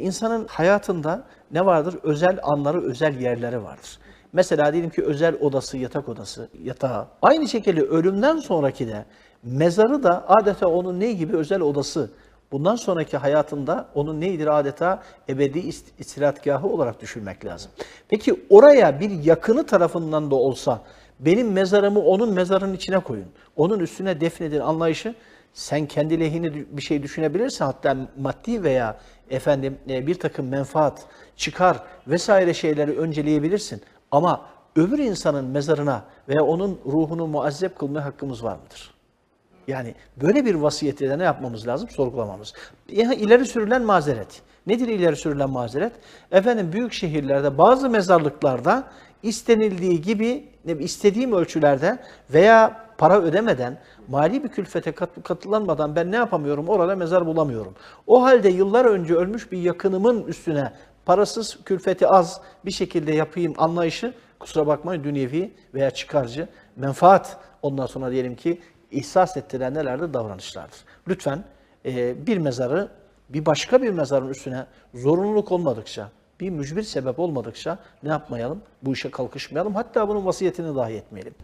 İnsanın hayatında ne vardır? Özel anları, özel yerleri vardır. Mesela diyelim ki özel odası, yatak odası, yatağı. Aynı şekilde ölümden sonraki de mezarı da adeta onun ne gibi özel odası. Bundan sonraki hayatında onun neydir adeta ebedi ist- istirahatgahı olarak düşünmek lazım. Peki oraya bir yakını tarafından da olsa benim mezarımı onun mezarının içine koyun. Onun üstüne defnedin anlayışı sen kendi lehine bir şey düşünebilirsin hatta maddi veya efendim e, bir takım menfaat, çıkar vesaire şeyleri önceleyebilirsin. Ama öbür insanın mezarına veya onun ruhunu muazzep kılmaya hakkımız var mıdır? Yani böyle bir vasiyeti de ne yapmamız lazım? Sorgulamamız. İleri sürülen mazeret. Nedir ileri sürülen mazeret? Efendim büyük şehirlerde bazı mezarlıklarda istenildiği gibi istediğim ölçülerde veya para ödemeden, mali bir külfete kat- katılanmadan ben ne yapamıyorum? Orada mezar bulamıyorum. O halde yıllar önce ölmüş bir yakınımın üstüne parasız, külfeti az bir şekilde yapayım anlayışı kusura bakmayın dünyevi veya çıkarcı menfaat ondan sonra diyelim ki ihsas ettiren nelerdir? Davranışlardır. Lütfen bir mezarı bir başka bir mezarın üstüne zorunluluk olmadıkça, bir mücbir sebep olmadıkça ne yapmayalım? Bu işe kalkışmayalım. Hatta bunun vasiyetini dahi etmeyelim.